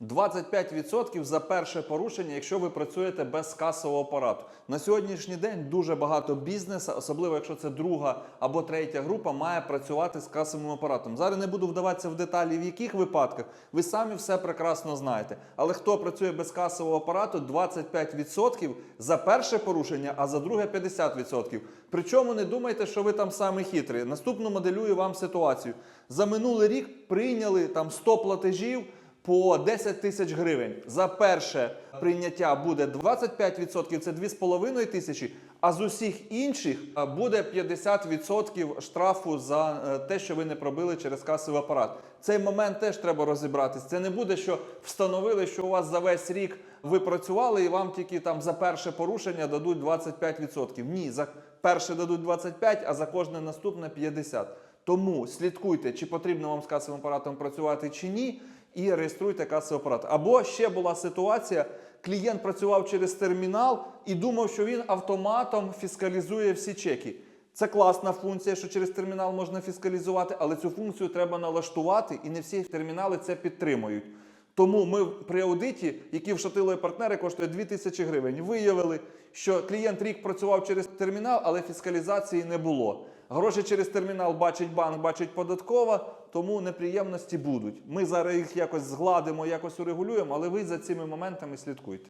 25% за перше порушення, якщо ви працюєте без касового апарату. На сьогоднішній день дуже багато бізнесу, особливо якщо це друга або третя група, має працювати з касовим апаратом. Зараз не буду вдаватися в деталі, в яких випадках. Ви самі все прекрасно знаєте. Але хто працює без касового апарату, 25% за перше порушення, а за друге 50%. Причому не думайте, що ви там саме хитрі. Наступну моделюю вам ситуацію. За минулий рік прийняли там 100 платежів по 10 тисяч гривень. За перше прийняття буде 25%, це 2,5 тисячі, а з усіх інших буде 50% штрафу за е, те, що ви не пробили через касовий апарат. Цей момент теж треба розібратись. Це не буде, що встановили, що у вас за весь рік ви працювали і вам тільки там за перше порушення дадуть 25%. Ні, за перше дадуть 25%, а за кожне наступне 50%. Тому слідкуйте, чи потрібно вам з касовим апаратом працювати чи ні, і реєструйте касовий апарат. Або ще була ситуація, клієнт працював через термінал і думав, що він автоматом фіскалізує всі чеки. Це класна функція, що через термінал можна фіскалізувати, але цю функцію треба налаштувати, і не всі термінали це підтримують. Тому ми при аудиті, який вшатили партнери коштує 2 тисячі гривень, виявили, що клієнт рік працював через термінал, але фіскалізації не було. Гроші через термінал бачить банк, бачить податкова, тому неприємності будуть. Ми зараз їх якось згладимо, якось урегулюємо, але ви за цими моментами слідкуйте.